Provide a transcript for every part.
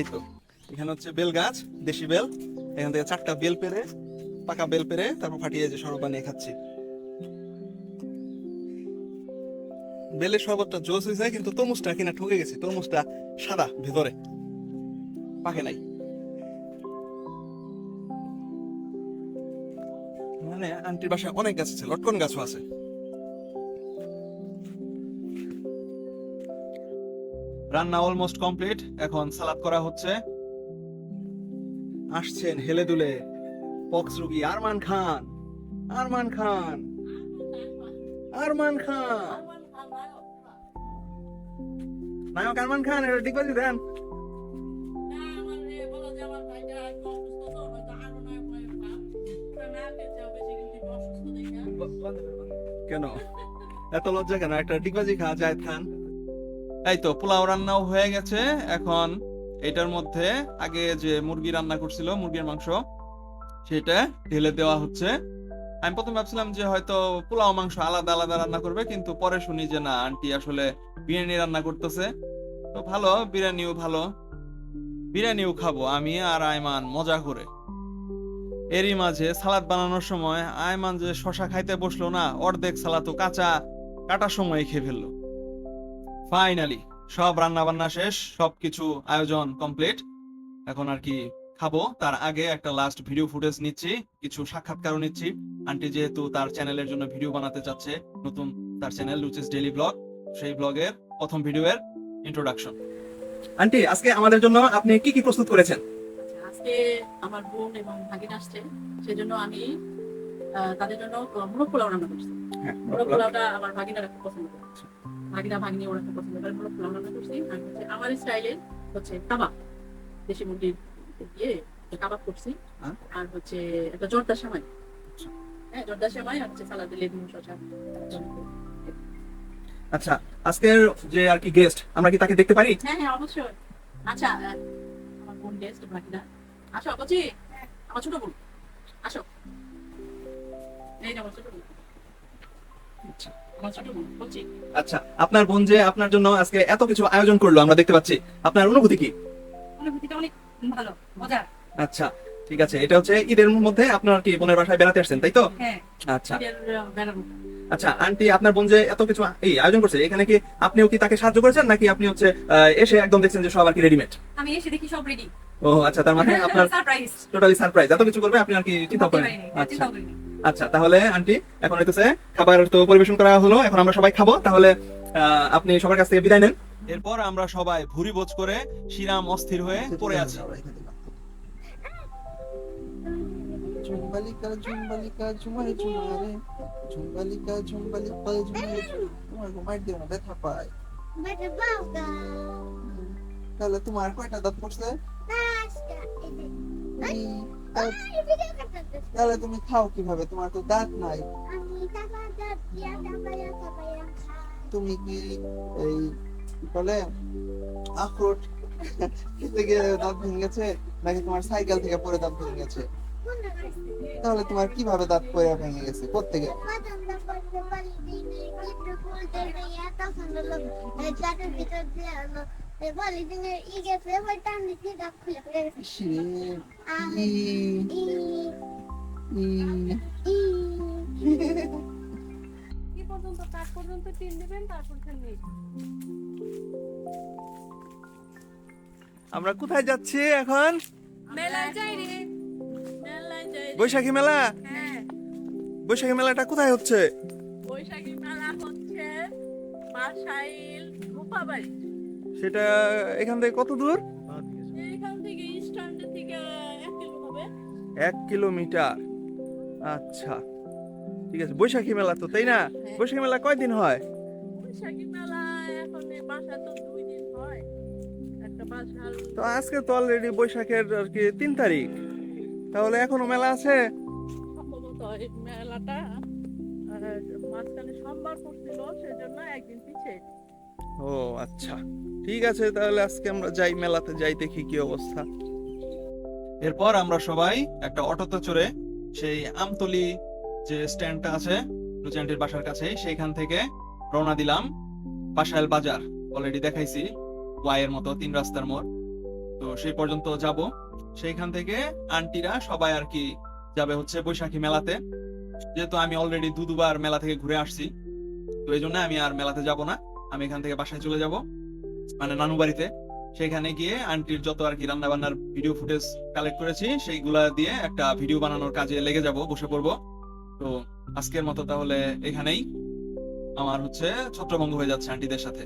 এই এখানে হচ্ছে বেল গাছ, দেশি বেল। এখান থেকে চারটা বেল পেরে, পাকা বেল পেরে তারপর ফাটিয়ে যে শরবত বানিয়ে খাচ্ছি। বেলের শরবতটা জোস হয়েছে কিন্তু তরমুজটা কিনা ঠকে গেছে, তরমুজটা সাদা, ভেতরে। পাকে নাই। মানে আন্টির বাসায় অনেক গাছ আছে, লটকন গাছও আছে। রান্না অলমোস্ট কমপ্লিট এখন সালাদ করা হচ্ছে। আসছেন হেলে দুলে পক্স রুগী আরমান খান। আরমান খান। আরমান খান। নায়ক আরমান খান, এটা আছে দেন। কেন? এত লজ্জা কেন? একটা ডিগবাজি খা জায়েদ খান। এই তো, পোলাও রান্নাও হয়ে গেছে। এখন এটার মধ্যে আগে যে মুরগি রান্না করছিল, মুরগির মাংস, সেটা ঢেলে দেওয়া হচ্ছে। আমি প্রথম ভাবছিলাম যে হয়তো পোলাও মাংস আলাদা আলাদা রান্না করবে, কিন্তু পরে শুনি যে না, আন্টি আসলে বিরিয়ানি রান্না করতেছে। তো ভালো, বিরিয়ানিও ভালো। বিরিয়ানিও খাব আমি আর আয়মান, মজা করে। এরই মাঝে সালাদ বানানোর সময় আয়মান যে শশা খাইতে বসল না, অর্ধেক সালাদ কাঁচা কাটার সময় খেয়ে ফেলল। ফাইনালি সব রান্না বান্না শেষ সবকিছু আয়োজন কমপ্লিট এখন আর কি খাব তার আগে একটা লাস্ট ভিডিও ফুটেজ নিচ্ছি কিছু সাক্ষাৎকারও নিচ্ছি। আন্টি যেহেতু তার চ্যানেলের জন্য ভিডিও বানাতে চাচ্ছে নতুন তার চ্যানেল লুচিস ডেইলি ব্লগ সেই ব্লগের প্রথম ভিডিওর ইন্ট্রোডাকশন আন্টি আজকে আমাদের জন্য আপনি কি কি প্রস্তুত করেছেন? আজকে আমার বোন এবং ভাগিন আসছে সেজন্য আমি তাদের জন্য মুরগ পোলাও রান্না করছি। হ্যাঁ মুরগ পোলাওটা আমার ভাগিনারা খুব পছন্দ। করে ভাগিনা ভাগিনী ওরা পছন্দ করে। মুরগ পোলাও রান্না করছি। আর হচ্ছে আমার স্টাইলে হচ্ছে কাবাব দেশি মুরগির দিয়ে কাবাব করছি। হ্যাঁ। আর হচ্ছে একটা জর্দা সেমাই। হ্যাঁ জর্দা সেমাই আর হচ্ছে সালাদে লেবু শসা। আচ্ছা আজকের যে আর কি গেস্ট আমরা কি তাকে দেখতে পারি? হ্যাঁ হ্যাঁ অবশ্যই। আচ্ছা আমার বোন গেস্ট ভাগিনা। আসো বলছি আমার ছোট বোন। আসো। এই যে আমার ছোট বোন। আচ্ছা। আচ্ছা আপনার বোন যে আপনার জন্য আজকে এত কিছু আয়োজন করল আমরা দেখতে পাচ্ছি। আপনার অনুভূতি কি? অনুভূতিটা অনেক ভালো মজার। আচ্ছা ঠিক আছে এটা হচ্ছে ঈদের মধ্যে আপনার কি বোনের বাসায় বেড়াতে আসছেন তাই তো? হ্যাঁ আচ্ছা। আচ্ছা আন্টি আপনার বোন যে এত কিছু এই আয়োজন করছে এখানে কি আপনিও কি তাকে সাহায্য করেছেন নাকি আপনি হচ্ছে আহ, এসে একদম দেখছেন যে সব আর কি রেডিমেড আমি এসে দেখি সব রেডি ও আচ্ছা তার মানে আপনার সারপ্রাইজ টোটালি সারপ্রাইজ এত কিছু করবে আপনি আর কি চিন্তা করেন? আচ্ছা। আচ্ছা তাহলে আন্টি এখন হইতেছে খাবার তো পরিবেশন করা হলো এখন আমরা সবাই খাব। তাহলে আপনি সবার কাছ থেকে বিদায় নেন। এরপর আমরা সবাই ভুরি বোঝ করে শিরাম অস্থির হয়ে পড়ে আছি। ঝুম্বালিকা ঝুম্বালিকা ঝুমারে ঝুমারে ঝুম্বালিকা ঝুম্বালিকা ঝুমারে ঝুমারে। তোমার ঘুমাই দিও না ব্যথা পায়। তাহলে তোমার কয়টা দাঁত পড়ছে? এই, তাহলে- তুমি খাও কীভাবে? তোমার তো দাঁত নাই। তুমি কি এই কি বলে আখরোট খেতে গিয়ে দাঁত ভেঙে গেছে নাকি তোমার সাইকেল থেকে পরে দাঁত ভেঙে গেছে তাহলে তোমার কীভাবে দাঁত পরে ভেঙে গেছে? কোথেকে ইসরে, ই, ই। কি পর্যন্ত কাজ পর্যন্ত তিন দিবেন তারপর আমরা কোথায় যাচ্ছি এখন? মেলায় যাই রে। মেলায় যাই বৈশাখী মেলা? হ্যাঁ। বৈশাখী মেলাটা কোথায় হচ্ছে? বৈশাখী মেলা হচ্ছে মাসাইল রূপাবাড়ি সেটা এখান থেকে কত দূর? এইখান থেকে স্ট্যান্ড থেকে এক কিলো হবে। এক কিলোমিটার। আচ্ছা। ঠিক আছে বৈশাখী মেলা তো তাই না? বৈশাখী মেলা কয়দিন হয়? বৈশাখী মেলা এখন বাসা তো দুই দিন হয় একটা তো আজকে তো অলরেডি বৈশাখের আর কি তিন তারিখ। তাহলে এখনও মেলা আছে? এই মেলাটা মাঝখানে সোমবার পড়ছিল সেজন্য একদিন পিছিয়ে ও আচ্ছা। ঠিক আছে তাহলে আজকে আমরা যাই মেলাতে যাই দেখি কি অবস্থা। এরপর আমরা সবাই একটা অটোতে চড়ে সেই আমতলি যে স্ট্যান্ডটা আছে লুচিয়ান্টির বাসার কাছে, সেইখান থেকে রওনা দিলাম পাশাইল বাজার। অলরেডি দেখাইছি ওয়াই এর মতো তিন রাস্তার মোড়। তো সেই পর্যন্ত যাব। সেইখান থেকে আন্টিরা সবাই আর কি যাবে হচ্ছে বৈশাখী মেলাতে। যেহেতু আমি অলরেডি দু দুবার মেলা থেকে ঘুরে আসছি, তো এই জন্য আমি আর মেলাতে যাব না। আমি এখান থেকে বাসায় চলে যাব। মানে নানু বাড়িতে সেখানে গিয়ে আন্টির যত আর কি রান্না বান্নার ভিডিও ফুটেজ কালেক্ট করেছি, সেইগুলা দিয়ে একটা ভিডিও বানানোর কাজে লেগে যাব, বসে পড়ব। তো আজকের মতো তাহলে এখানেই। আমার হচ্ছে ছত্রভঙ্গ হয়ে যাচ্ছে আন্টিদের সাথে।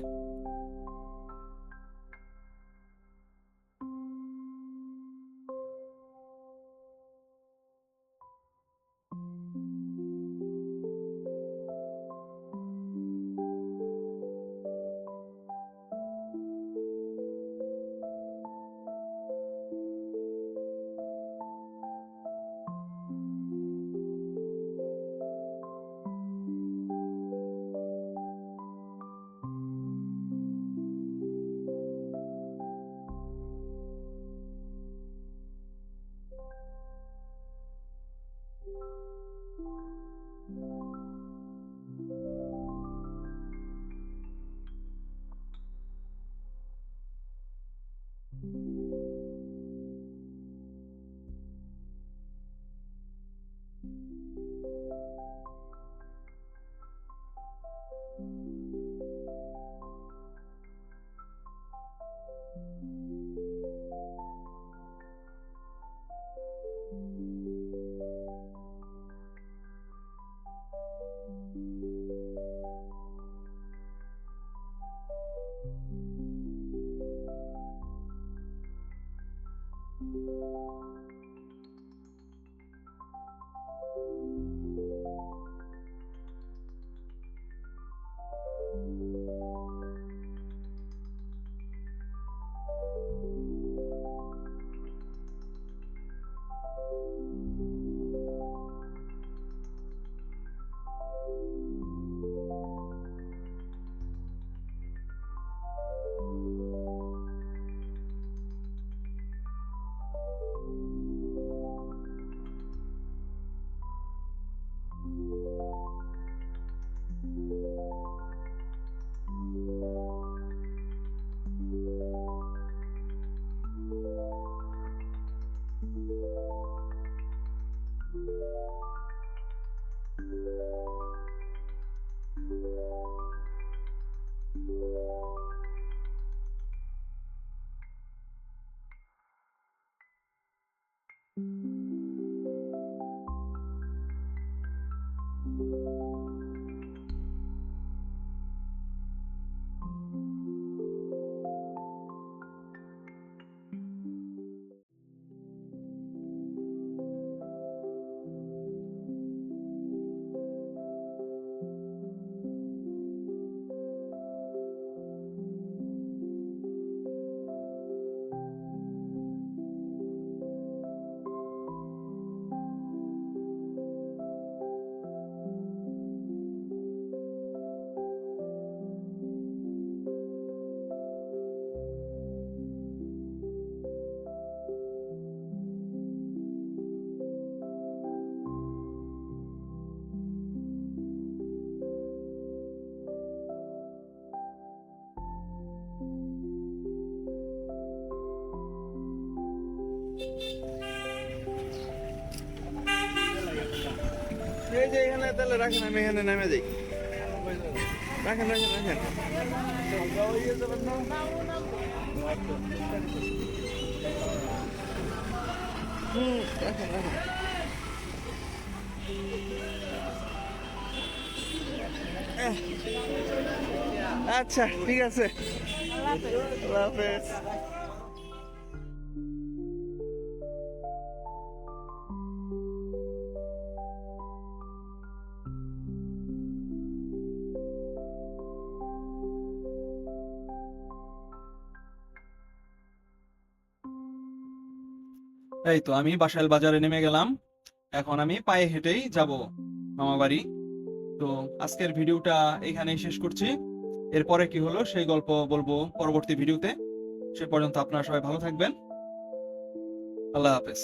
তাহলে রাখেন, আমি এখানে নেমে যাই রাখেন রাখেন রাখেন। হুম, রাখেন রাখেন। আচ্ছা ঠিক আছে। আল্লাহ হাফেজ। এই তো আমি বাসাইল বাজারে নেমে গেলাম। এখন আমি পায়ে হেঁটেই যাব মামা বাড়ি তো আজকের ভিডিওটা এখানেই শেষ করছি। এরপরে কি হলো সেই গল্প বলব পরবর্তী ভিডিওতে। সে পর্যন্ত আপনারা সবাই ভালো থাকবেন। আল্লাহ হাফেজ।